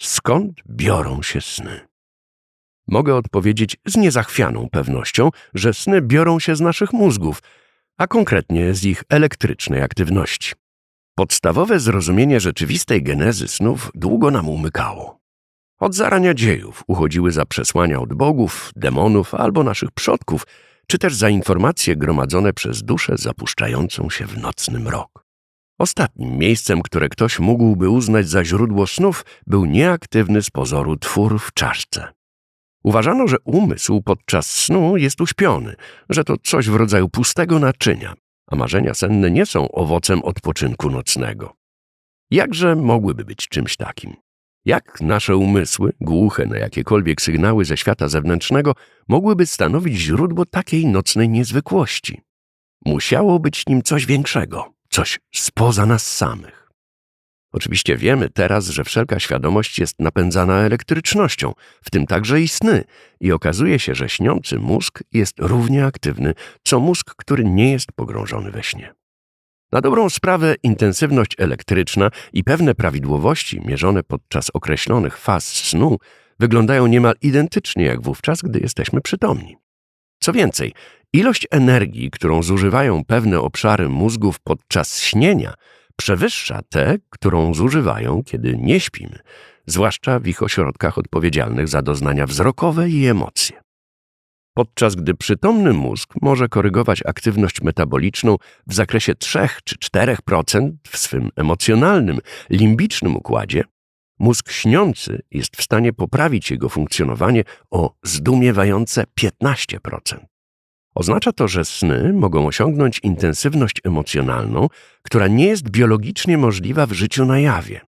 Skąd biorą się sny? Mogę odpowiedzieć z niezachwianą pewnością, że sny biorą się z naszych mózgów, a konkretnie z ich elektrycznej aktywności. Podstawowe zrozumienie rzeczywistej genezy snów długo nam umykało. Od zarania dziejów uchodziły za przesłania od bogów, demonów albo naszych przodków, czy też za informacje gromadzone przez duszę zapuszczającą się w nocny mrok. Ostatnim miejscem, które ktoś mógłby uznać za źródło snów, był nieaktywny z pozoru twór w czaszce. Uważano, że umysł podczas snu jest uśpiony, że to coś w rodzaju pustego naczynia, a marzenia senne nie są owocem odpoczynku nocnego. Jakże mogłyby być czymś takim? Jak nasze umysły, głuche na jakiekolwiek sygnały ze świata zewnętrznego, mogłyby stanowić źródło takiej nocnej niezwykłości? Musiało być nim coś większego, coś spoza nas samych. Oczywiście wiemy teraz, że wszelka świadomość jest napędzana elektrycznością, w tym także i sny, i okazuje się, że śniący mózg jest równie aktywny, co mózg, który nie jest pogrążony we śnie. Na dobrą sprawę intensywność elektryczna i pewne prawidłowości mierzone podczas określonych faz snu wyglądają niemal identycznie jak wówczas, gdy jesteśmy przytomni. Co więcej, ilość energii, którą zużywają pewne obszary mózgów podczas śnienia, przewyższa tę, którą zużywają, kiedy nie śpimy, zwłaszcza w ich ośrodkach odpowiedzialnych za doznania wzrokowe i emocje. Podczas gdy przytomny mózg może korygować aktywność metaboliczną w zakresie 3 czy 4% w swym emocjonalnym, limbicznym układzie, mózg śniący jest w stanie poprawić jego funkcjonowanie o zdumiewające 15%. Oznacza to, że sny mogą osiągnąć intensywność emocjonalną, która nie jest biologicznie możliwa w życiu na jawie.